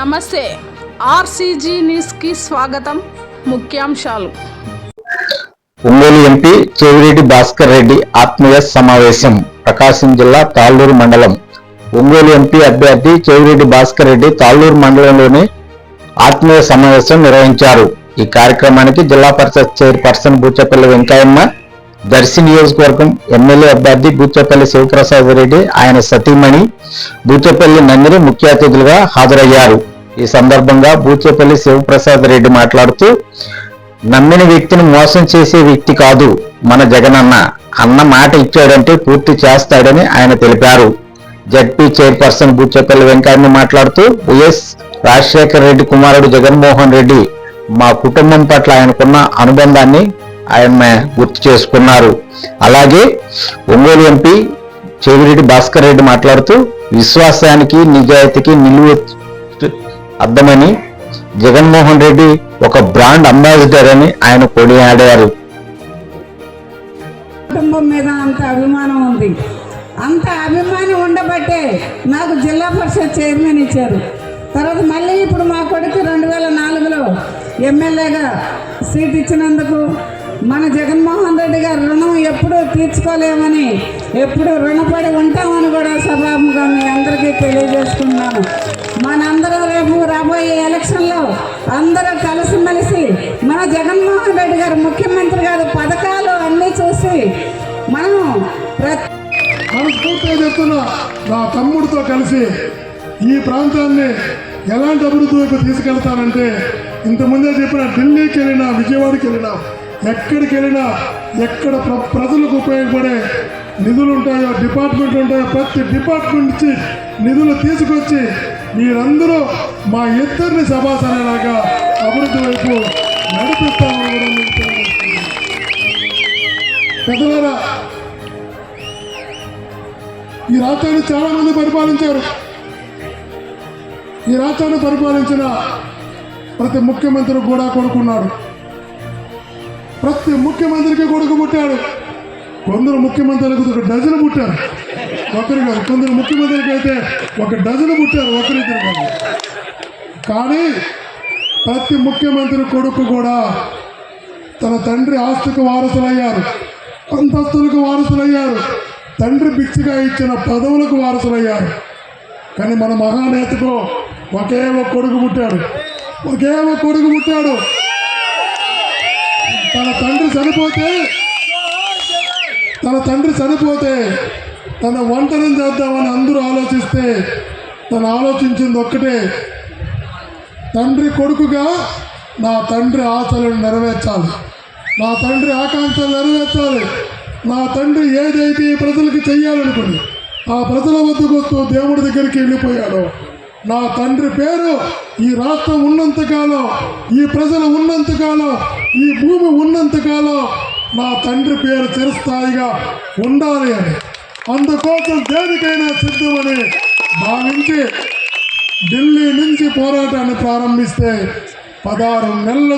నమస్తే. ఆర్సీజీ న్యూస్కి స్వాగతం. ముఖ్యాంశాలు. ఒంగోలు ఎంపీ చెవిరెడ్డి భాస్కర్ రెడ్డి ఆత్మీయ సమావేశం ప్రకాశం జిల్లా తాళ్ళూరు మండలం. ఒంగోలు ఎంపీ అభ్యర్థి చెవిరెడ్డి భాస్కర్ రెడ్డి తాళ్ళూరు మండలంలోని ఆత్మీయ సమావేశం నిర్వహించారు. ఈ కార్యక్రమానికి జిల్లా పరిషత్ చైర్పర్సన్ బూచపల్లి వెంకయ్యమ్మ దర్శి నియోజకవర్గం ఎమ్మెల్యే అభ్యర్థి బూచపల్లి శివప్రసాద్ రెడ్డి ఆయన సతీమణి బూచపల్లి నందిని ముఖ్య అతిథులుగా హాజరయ్యారు. ఈ సందర్భంగా బూచేపల్లి శివప్రసాద్ రెడ్డి మాట్లాడుతూ నమ్మిన వ్యక్తిని మోసం చేసే వ్యక్తి కాదు మన జగనన్న. అన్న మాట ఇచ్చాడంటే పూర్తి చేస్తాడని ఆయన తెలిపారు. జడ్పీ చైర్పర్సన్ బుచ్చేపల్లి వెంకయ్య మాట్లాడుతూ వైఎస్ రాజశేఖర రెడ్డి కుమారుడు జగన్మోహన్ రెడ్డి మా కుటుంబం పట్ల ఆయనకున్న అనుబంధాన్ని ఆయన గుర్తు చేసుకున్నారు. అలాగే ఒంగోలు ఎంపీ చెవిరెడ్డి భాస్కర్ రెడ్డి మాట్లాడుతూ విశ్వాసానికి నిజాయితీకి నిలువ అర్థమని జగన్మోహన్ రెడ్డి ఒక బ్రాండ్ అంబాసిడర్ అని ఆయన కొనియాడారు కుటుంబం మీద అంత అభిమానం ఉంది. అంత అభిమానం ఉండబట్టే నాకు జిల్లా పరిషత్ చైర్మన్ ఇచ్చారు. తర్వాత మళ్ళీ ఇప్పుడు మా కొడుకు రెండు వేల నాలుగులో ఎమ్మెల్యేగా సీట్ ఇచ్చినందుకు మన జగన్మోహన్ రెడ్డి గారు రుణం ఎప్పుడూ తీర్చుకోలేమని ఎప్పుడు రుణపడి ఉంటామని కూడా సభాముగా మీ అందరికీ తెలియజేసుకున్నాను మనందరం రేపు రాబోయే ఎలక్షన్లో అందరూ కలిసిమెలిసి మన జగన్మోహన్ రెడ్డి గారు ముఖ్యమంత్రి గారు పథకాలు అన్నీ చూసి మనం ప్రతి మనస్ఫూర్తిగా చెప్తున్నా నా తమ్ముడితో కలిసి ఈ ప్రాంతాన్ని ఎలాంటి అభివృద్ధి వైపు తీసుకెళ్తానంటే ఇంతకుముందే చెప్పిన ఢిల్లీకి వెళ్ళినా విజయవాడకి వెళ్ళినా ఎక్కడికి వెళ్ళినా ఎక్కడ ప్ర ప్రజలకు ఉపయోగపడే నిధులు ఉంటాయో డిపార్ట్మెంట్ ఉంటాయో ప్రతి డిపార్ట్మెంట్ నుంచి నిధులు తీసుకొచ్చి మీరందరూ మా ఇద్దరిని సభాసనేలాగా అభివృద్ధి వైపు నడిపిస్తామని కూడా మీకు పెద్దలారా ఈ రాష్ట్రాన్ని చాలా మంది పరిపాలించారు. ఈ రాష్ట్రాన్ని పరిపాలించిన ప్రతి ముఖ్యమంత్రి కూడా కొడుకున్నాడు. ప్రతి ముఖ్యమంత్రికి కొడుకు పుట్టాడు. కొందరు ముఖ్యమంత్రులకు ఒక డజన్ పుట్టారు ఒకరు కాదు కొందరు ముఖ్యమంత్రికి అయితే ఒక డజన్ పుట్టారు ఒకరిద్దరు కాదు. కానీ ప్రతి ముఖ్యమంత్రి కొడుకు కూడా తన తండ్రి ఆస్తికి వారసులయ్యారు. అంతస్తులకు వారసులయ్యారు. తండ్రి బిచ్చిగా ఇచ్చిన పదవులకు వారసులయ్యారు. కానీ మన మహానేతకు ఒకే ఒక కొడుకు పుట్టాడు ఒకే ఒక కొడుకు పుట్టాడు తన తండ్రి చనిపోతే తన తండ్రి చనిపోతే తన వంటనం చేద్దామని అందరూ ఆలోచిస్తే తను ఆలోచించింది ఒక్కటే తండ్రి కొడుకుగా నా తండ్రి ఆశలను నెరవేర్చాలి. నా తండ్రి ఆకాంక్షలు నెరవేర్చాలి. నా తండ్రి ఏదైతే ఈ ప్రజలకు చెయ్యాలనుకుని ఆ ప్రజల వద్దకు వస్తూ దేవుడి దగ్గరికి వెళ్ళిపోయాడో. నా తండ్రి పేరు ఈ రాష్ట్రం ఉన్నంతకాలం ఈ ప్రజలు ఉన్నంతకాలం ఈ భూమి ఉన్నంతకాలం మా తండ్రి పేరు చిరస్థాయిగా ఉండాలి అని. అందుకోసం దేనికైనా సిద్ధమని భావించి ఢిల్లీ నుంచి పోరాటాన్ని ప్రారంభిస్తే పదహారు నెలల